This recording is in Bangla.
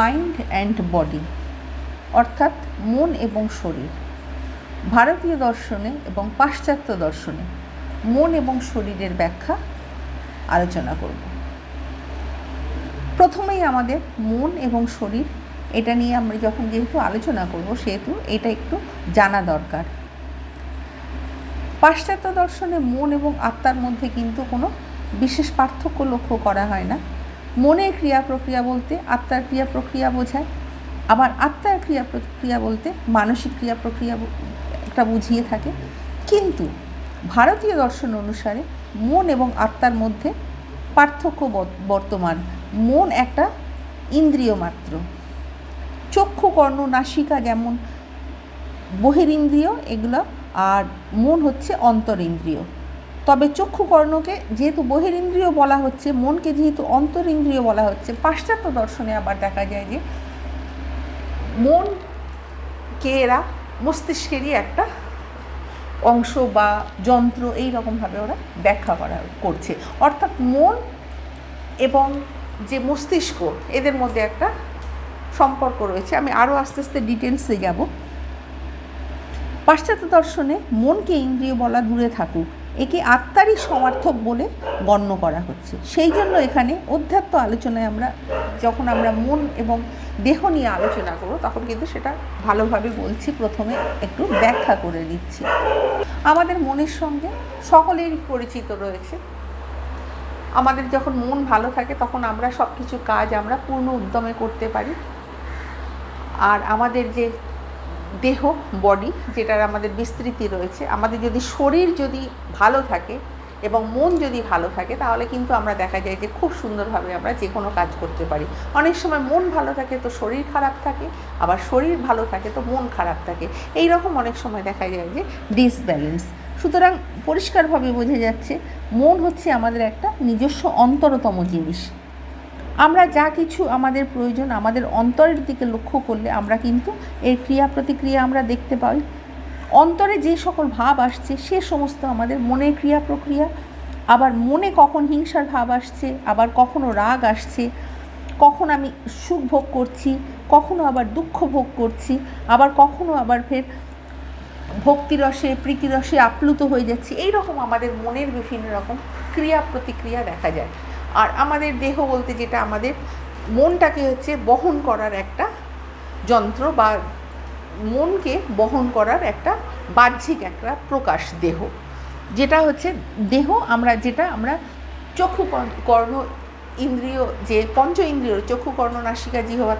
মাইন্ড অ্যান্ড বডি অর্থাৎ মন এবং শরীর, ভারতীয় দর্শনে এবং পাশ্চাত্য দর্শনে মন এবং শরীরের ব্যাখ্যা আলোচনা করব। প্রথমেই আমাদের মন এবং শরীর, এটা নিয়ে আমরা যখন যেহেতু আলোচনা করব, সেহেতু এটা একটু জানা দরকার। পাশ্চাত্য দর্শনে মন এবং আত্মার মধ্যে কিন্তু কোনো বিশেষ পার্থক্য লক্ষ্য করা হয় না। মনের ক্রিয়া প্রক্রিয়া বলতে আত্মার ক্রিয়া প্রক্রিয়া বোঝায়। আবার আত্মার ক্রিয়া প্রক্রিয়া বলতে মানসিক ক্রিয়া প্রক্রিয়া একটা বুঝিয়ে থাকে। কিন্তু ভারতীয় দর্শন অনুসারে মন এবং আত্মার মধ্যে পার্থক্য বর্তমান। মন একটা ইন্দ্রিয় মাত্র। চক্ষু, কর্ণ, নাসিকা যেমন বহিরিন্দ্রিয় এগুলো, আর মন হচ্ছে অন্তরিন্দ্রিয়। তবে চক্ষু কর্ণকে যেহেতু বহিরিন্দ্রিয় বলা হচ্ছে, মনকে যেহেতু অন্তরিন্দ্রিয় বলা হচ্ছে, পাশ্চাত্য দর্শনে আবার দেখা যায় যে মনকে এরা মস্তিষ্কেরই একটা অংশ বা যন্ত্র এই রকমভাবে ওরা ব্যাখ্যা করা করছে। অর্থাৎ মন এবং যে মস্তিষ্ক, এদের মধ্যে একটা সম্পর্ক রয়েছে। আমি আরও আস্তে আস্তে ডিটেলসে যাব। পাশ্চাত্য দর্শনে মনকে ইন্দ্রিয় বলা দূরে থাকুক। একে আত্মারই সমার্থক বলে গণ্য করা হচ্ছে। সেই জন্য এখানে অধ্যাত্ম আলোচনায় আমরা, যখন আমরা মন এবং দেহ নিয়ে আলোচনা করব, তখন কিন্তু সেটা ভালোভাবে বলছি। প্রথমে একটু ব্যাখ্যা করে দিচ্ছি আমাদের মনের সঙ্গে সকলেরই পরিচিত রয়েছে। আমাদের যখন মন ভালো থাকে, তখন আমরা সব কিছু কাজ আমরা পূর্ণ উদ্যমে করতে পারি। আর আমাদের যে দেহ বডি যেটার আমাদের বিস্তৃতি রয়েছে, আমাদের যদি শরীর যদি ভালো থাকে এবং মন যদি ভালো থাকে, তাহলে কিন্তু আমরা দেখা যায় যে খুব সুন্দরভাবে আমরা যে কোনো কাজ করতে পারি। অনেক সময় মন ভালো থাকে তো শরীর খারাপ থাকে, আবার শরীর ভালো থাকে তো মন খারাপ থাকে। এই রকম অনেক সময় দেখা যায় যে ডিসব্যালেন্স সুতরাং পরিষ্কারভাবে বোঝা যাচ্ছে, মন হচ্ছে আমাদের একটা নিজস্ব অন্তরতম জিনিস। আমরা যা কিছু আমাদের প্রয়োজন আমাদের অন্তরের দিকে লক্ষ্য করলে আমরা কিন্তু এর ক্রিয়া প্রতিক্রিয়া আমরা দেখতে পাই। অন্তরে যে সকল ভাব আসছে সে সমস্ত আমাদের মনের ক্রিয়া প্রক্রিয়া, আবার মনে কখন হিংসার ভাব আসছে, আবার কখনো রাগ আসছে, কখন আমি সুখ ভোগ করছি, কখনো আবার দুঃখ ভোগ করছি, আবার কখনো আবার ফের ভক্তিরসে, প্রীতিরসে আপ্লুত হয়ে যাচ্ছি। এই রকম আমাদের মনের বিভিন্ন রকম ক্রিয়া প্রতিক্রিয়া দেখা যায়। আর আমাদের দেহ বলতে যেটা আমাদের মনটাকে হচ্ছে বহন করার একটা যন্ত্র বা মনকে বহন করার একটা বাহ্যিক একটা প্রকাশ দেহ। যেটা হচ্ছে দেহ, আমরা যেটা, আমরা চক্ষু কর্ণ- ইন্দ্রিয়, যে পঞ্চ ইন্দ্রিয় চক্ষু কর্ণ নাসিকা, জিহ্বা